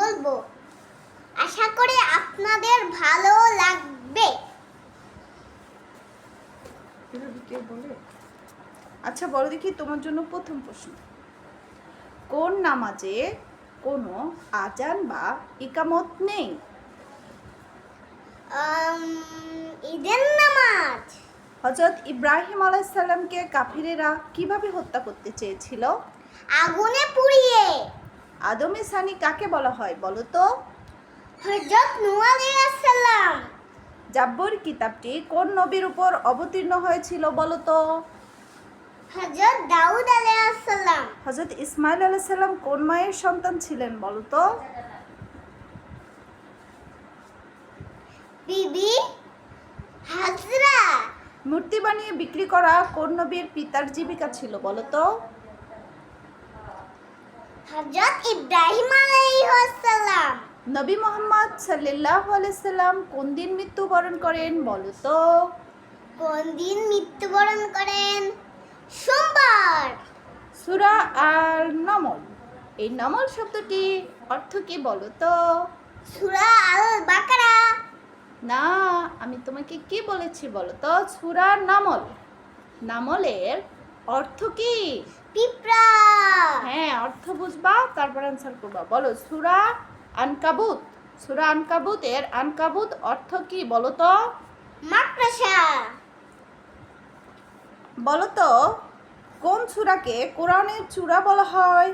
বলব। আশা করি আপনাদের ভালো লাগবে। আচ্ছা বলো দেখি তোমার জন্য প্রথম প্রশ্ন। কোন নামাজে কোনো আজান বা ইকামত নেই? ঈদের নামাজ। হজরত ইব্রাহিম আলাইসাল্লামকে কাফিরেরা কীভাবে হত্যা করতে চেয়েছিল? আগুনে পুড়িয়ে। আদমে সানি কাকে বলা হয় বলো তো? হযরত নূহ আলাইহিস সালাম জাব্বর কিতাবটি কোন নবীর উপর অবতীর্ণ হয়েছিল বলো তো? হযরত দাউদ আলাইহিস সালাম হজরত ইসমাইল আলাইসাল্লাম কোন মায়ের সন্তান ছিলেন বলো তো? বিবি হাজরা। মূর্তি বানিয়ে বিক্রি করা কোন নবীর পিতার জীবিকা ছিল বলো তো? হযরত ইব্রাহিম আলাইহিস সালাম নবী মোহাম্মদ সাল্লাহ আলাইসাল্লাম কোন দিন মৃত্যুবরণ করেন বলো তো? কোন দিন মৃত্যুবরণ করেন? সোমবার। সুরা আর নমল এই নমল শব্দটি অর্থ কি বলো তো? সূরা আল বাকারা না আমি তোমাকে কি বলেছি বলো তো? সুরা নামল। নামলের অর্থ কি? পিঁপড়া। হ্যাঁ অর্থ বুঝবা তারপর অ্যান্সার করবা। বলো সুরা আনকাবুত। সুরা আনকাবুত এর আনকাবুত অর্থ কি বলো তো? মাকড়সা বলো তো কোন সুরাকে কোরআনের চূড়া বলা হয়?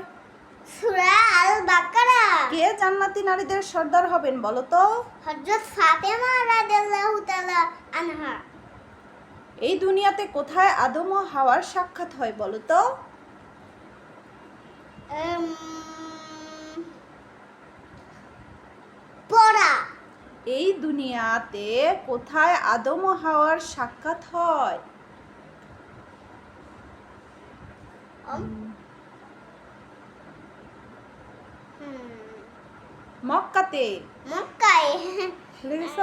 সূরা আল বাকারা কে জান্নাতি নারীদের সর্দার হবেন বলো তো? হযরত ফাতেমা রাদিয়াল্লাহু তাআলা আনহা। এই দুনিয়াতে কোথায় আদম ও হাওয়ার সাক্ষাৎ হয় বলো তো? এই দুনিয়াতে কোথায় আদম ও হাওয়ার সাক্ষাৎ হয়? মক্কাতে। মক্কায়। ভুলে গেছ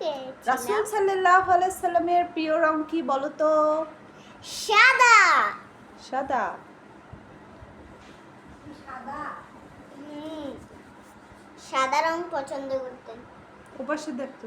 গেছিলাম। রাসুল সাল্লাহ সাল্লামের প্রিয় রং কি বলো তো সাদা। সাদা। সাদা রং পছন্দ করতেন। ওপাশে দেখতো